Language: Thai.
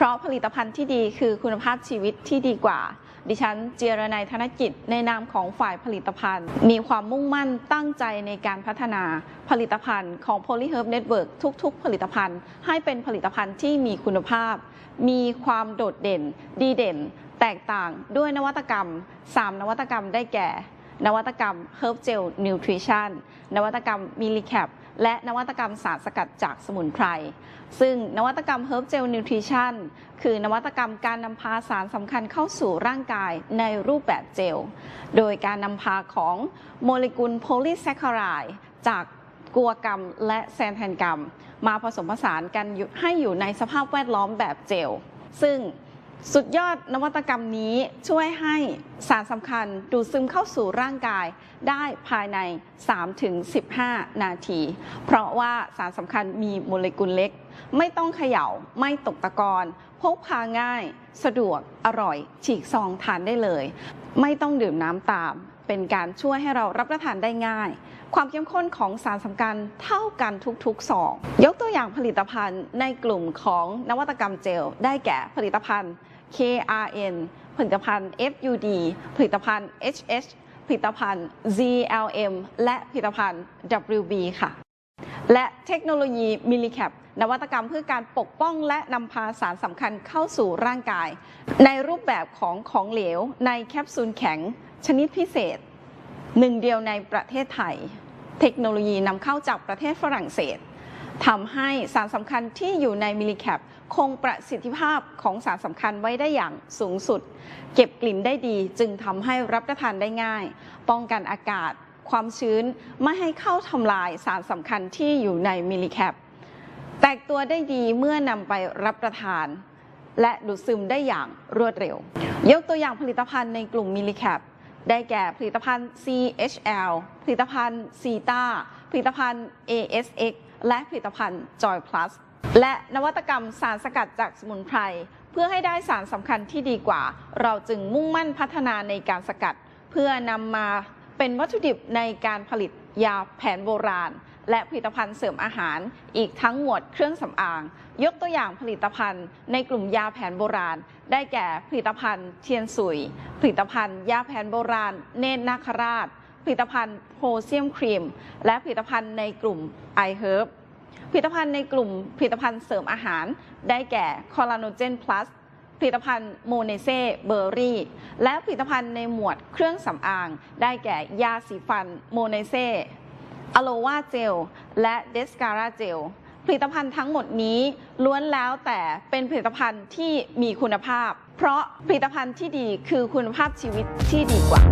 เพราะผลิตภัณฑ์ที่ดีคือคุณภาพชีวิตที่ดีกว่า ดิฉันเจียรนัยธนกิจ ในนามของฝ่ายผลิตภัณฑ์ มีความมุ่งมั่นตั้งใจในการพัฒนาผลิตภัณฑ์ของ Polyherb Network ทุก ๆ ผลิตภัณฑ์ ให้เป็นผลิตภัณฑ์ที่มีคุณภาพ มีความโดดเด่น ดีเด่น แตกต่างด้วยนวัตกรรม 3 นวัตกรรมได้แก่ นวัตกรรม Herb Gel Nutrition นวัตกรรม m i l l i c a p และนวัตกรรมสารสกัดจากสมุนไพร ซึ่งนวัตกรรม Herb Gel Nutrition คือนวัตกรรมการนำพาสารสำคัญเข้าสู่ร่างกายในรูปแบบเจล โดยการนำพาของโมเลกุลโพลีแซคคาไรด์จากกัวกรรมและแซนแทนกรรม มาผสมผสานกันให้อยู่ในสภาพแวดล้อมแบบเจล ซึ่ง สุดยอดนวัตกรรมนี้ช่วยให้สารสำคัญดูดซึมเข้าสู่ร่างกายได้ภายใน 3-15 นาที เพราะว่าสารสำคัญมีโมเลกุลเล็ก ไม่ต้องเขย่า ไม่ตกตะกอนพกพาง่าย สะดวกอร่อย ฉีกซองทานได้เลย ไม่ต้องดื่มน้ำตาม เป็นการช่วยให้เรารับประทานได้ง่าย ความเข้มข้นของสารสำคัญเท่ากันทุกๆซองยกตัวอย่างผลิตภัณฑ์ในกลุ่มของนวัตกรรมเจล ได้แก่ผลิตภัณฑ์ KRN ผลิตภัณฑ์ FUD ผลิตภัณฑ์ HH ผลิตภัณฑ์ ZLM และผลิตภัณฑ์ WB ค่ะ และเทคโนโลยีมิลลิแคป นวัตกรรมเพื่อการปกป้องและนำพาสารสำคัญเข้าสู่ร่างกาย ในรูปแบบของของเหลวในแคปซูลแข็ง ชนิดพิเศษ หนึ่งเดียวในประเทศไทย เทคโนโลยีนำเข้าจากประเทศฝรั่งเศสทำให้สารสำคัญที่อยู่ในมิลลิแคปคงประสิทธิภาพของสารสำคัญไว้ได้อย่างสูงสุด เก็บกลิ่นได้ดีจึงทำให้รับประทานได้ง่าย ป้องกันอากาศ ความชื้น ไม่ให้เข้าทำลายสารสำคัญที่อยู่ในมิลลิแคป แตกตัวได้ดีเมื่อนำไปรับประทาน และดูดซึมได้อย่างรวดเร็ว ยกตัวอย่างผลิตภัณฑ์ในกลุ่มมิลลิแคปได้แก่ผลิตภัณฑ์ CHL ผลิตภัณฑ์ซีตาผลิตภัณฑ์ ASX และผลิตภัณฑ์ Joy Plus และนวัตกรรมสารสกัดจากสมุนไพร เพื่อให้ได้สารสำคัญที่ดีกว่า เราจึงมุ่งมั่นพัฒนาในการสกัด เพื่อนำมาเป็นวัตถุดิบในการผลิตยาแผนโบราณ และผลิตภัณฑ์เสริมอาหาร อีกทั้งหมวดเครื่องสำอาง ยกตัวอย่างผลิตภัณฑ์ในกลุ่มยาแผนโบราณ ได้แก่ผลิตภัณฑ์เทียนสุย ผลิตภัณฑ์ยาแผนโบราณ เนตรนาคราช ผลิตภัณฑ์โพเซียมครีม และผลิตภัณฑ์ในกลุ่ม i h e r b ผลิตภัณฑ์ในกลุ่มผลิตภัณฑ์เสริมอาหาร ได้แก่คอลลาโนเจนพลัสผลิตภัณฑ์โมเนเซ่เบอร์รี่และผลิตภัณฑ์ในหมวดเครื่องสำอาง ได้แก่ยาสีฟันโมเนเซ่ อะโลวาเจล และเดสการาเจล ผลิตภัณฑ์ทั้งหมดนี้ล้วนแล้วแต่เป็นผลิตภัณฑ์ที่มีคุณภาพ เพราะผลิตภัณฑ์ที่ดีคือคุณภาพชีวิตที่ดีกว่า